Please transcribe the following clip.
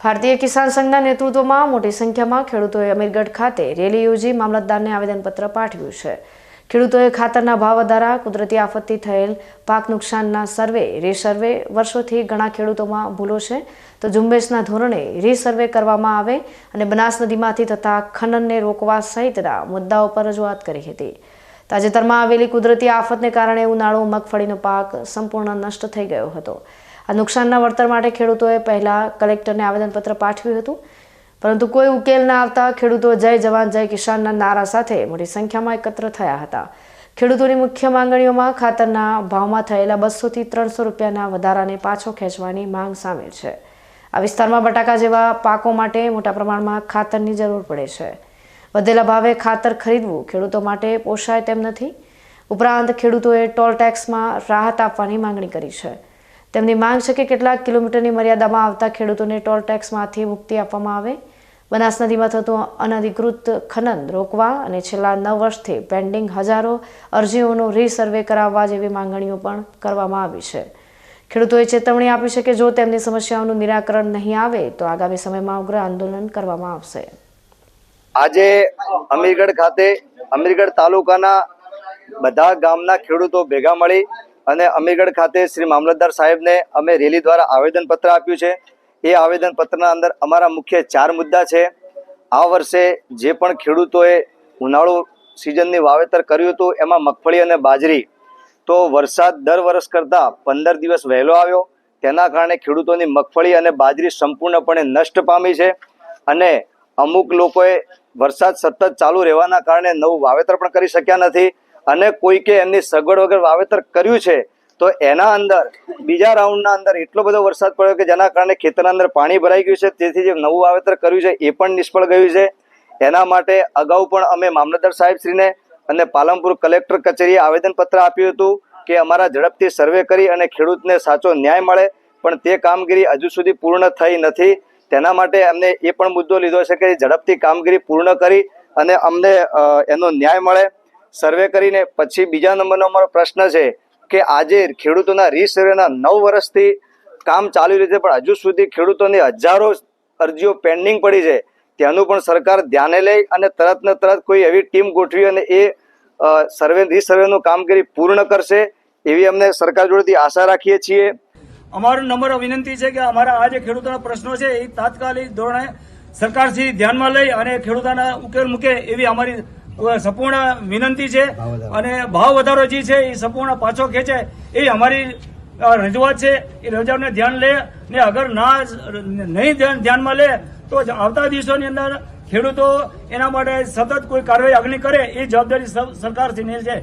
ભારતીય કિસાન સંઘના નેતૃત્વમાં મોટી સંખ્યામાં ખેડૂતોએ અમીરગઢ ખાતે રેલી યોજી મામલતદારને આવેદનપત્ર પાઠવ્યું છે. ખેડૂતોએ ખાતરના ભાવ વધારા, કુદરતી આફતથી થયેલ પાક નુકસાનના સર્વે, રીસર્વે વર્ષોથી ઘણા ખેડૂતોમાં ભૂલો છે. તો ઝુંબેશના ધોરણે રીસર્વે કરવામાં આવે અને બનાસ નદીમાંથી થતા ખનનને રોકવા સહિતના મુદ્દાઓ પર રજૂઆત કરી હતી. તાજેતરમાં આવેલી કુદરતી આફતને કારણે ઉનાળો, મગફળીનો પાક સંપૂર્ણ નષ્ટ થઈ ગયો હતો. આ નુકસાનના વળતર માટે ખેડૂતોએ પહેલાં કલેક્ટરને આવેદનપત્ર પાઠવ્યું હતું. પરંતુ કોઈ ઉકેલ ના આવતા ખેડૂતો જય જવાન, જય કિસાનના નારા સાથે મોટી સંખ્યામાં એકત્ર થયા હતા. ખેડૂતોની મુખ્ય માંગણીઓમાં ખાતરના ભાવમાં થયેલા બસોથી ત્રણસો રૂપિયાના વધારાને પાછો ખેંચવાની માંગ સામેલ છે. આ વિસ્તારમાં બટાકા જેવા પાકો માટે મોટા પ્રમાણમાં ખાતરની જરૂર પડે છે. વધેલા ભાવે ખાતર ખરીદવું ખેડૂતો માટે પોષાય તેમ નથી. ઉપરાંત ખેડૂતોએ ટોલ ટેક્સમાં રાહત આપવાની માંગણી કરી છે. તેમની માંગ છે કે કેટલાક કિલોમીટરની મર્યાદામાં આવતા ખેડૂતોને ટોલ ટેક્સમાંથી મુક્તિ આપવામાં આવે. બનાસ નદીમાં થતું અનધિકૃત ખનન રોકવા અને છેલ્લા નવ વર્ષથી પેન્ડિંગ હજારો અરજીઓનો રીસર્વે કરાવવા જેવી માંગણીઓ પણ કરવામાં આવી છે. ખેડૂતોએ ચેતવણી આપી છે કે જો તેમની સમસ્યાઓનું નિરાકરણ નહીં આવે, તો આગામી સમયમાં ઉગ્ર આંદોલન કરવામાં આવશે. આજે અમીરગઢ ખાતે અમીરગઢ તાલુકાના બધા ગામના ખેડૂતો ભેગા મળી અને અમીરગઢ ખાતે શ્રી મામલતદાર સાહેબને અમે રેલી દ્વારા આવેદનપત્ર આપ્યું છે. એ આવેદનપત્રના અંદર અમારા મુખ્ય ચાર મુદ્દા છે. આ વર્ષે જે પણ ખેડૂતોએ ઉનાળુ સિઝનની વાવેતર કર્યું હતું, એમાં મગફળી અને બાજરી. તો વરસાદ દર વર્ષ કરતાં પંદર દિવસ વહેલો આવ્યો. તેના કારણે ખેડૂતોની મગફળી અને બાજરી સંપૂર્ણપણે નષ્ટ પામી છે. અને અમુક લોકોએ વરસાદ સતત ચાલુ રહેવાના કારણે નવું વાવેતર પણ કરી શક્યા નથી. અને કોઈકે એમની સગવડ વગર વાવેતર કર્યું છે, તો એના અંદર, બીજા રાઉન્ડના અંદર એટલો બધો વરસાદ પડ્યો કે જેના કારણે ખેતરના અંદર પાણી ભરાઈ ગયું છે, તેથી જે નવું વાવેતર કર્યું છે એ પણ નિષ્ફળ ગયું છે. એના માટે અગાઉ પણ અમે મામલતદાર સાહેબશ્રીને અને પાલનપુર કલેક્ટર કચેરીએ આવેદનપત્ર આપ્યું હતું કે અમારા ઝડપથી સર્વે કરી અને ખેડૂતને સાચો ન્યાય મળે, પણ તે કામગીરી હજુ સુધી પૂર્ણ થઈ નથી. તેના માટે અમને એ પણ મુદ્દો લીધો છે કે ઝડપથી કામગીરી પૂર્ણ કરી અને અમને એનો ન્યાય મળે. સર્વે કરીને પછી બીજા નંબરનો અમારો પ્રશ્ન છે કે આજે ખેડૂતોના રીસર્વેના નવ વર્ષથી કામ ચાલી છે, પણ હજુ સુધી ખેડૂતોની હજારો અરજીઓ પેન્ડિંગ પડી છે. તેનું પણ સરકાર ધ્યાને લઈ અને તરત ને તરત કોઈ એવી ટીમ ગોઠવી અને એ સર્વે, રીસર્વેનું કામગીરી પૂર્ણ કરશે એવી અમને સરકાર જોડેથી આશા રાખીએ છીએ. અમારો નંબર વિનંતી છે કે અમારા આ જે ખેડૂતોના પ્રશ્નો છે એ તાત્કાલિક ધોરણે સરકારશ્રી ધ્યાનમાં લઈ અને ખેડૂતોના ઉકેલ મૂકે એવી અમારી સંપૂર્ણ વિનંતી છે અને ભાવ વધારો જે છે એ સંપૂર્ણ પાછો ખેંચે એ અમારી રજૂઆત છે. એ રજૂઆતને ધ્યાન લે ને અગર ના નહીં ધ્યાનમાં લે તો આવતા દિવસોની અંદર ખેડૂતો એના માટે સતત કોઈ કાર્યવાહી આગળ કરે એ જવાબદારી સરકારશ્રીની છે.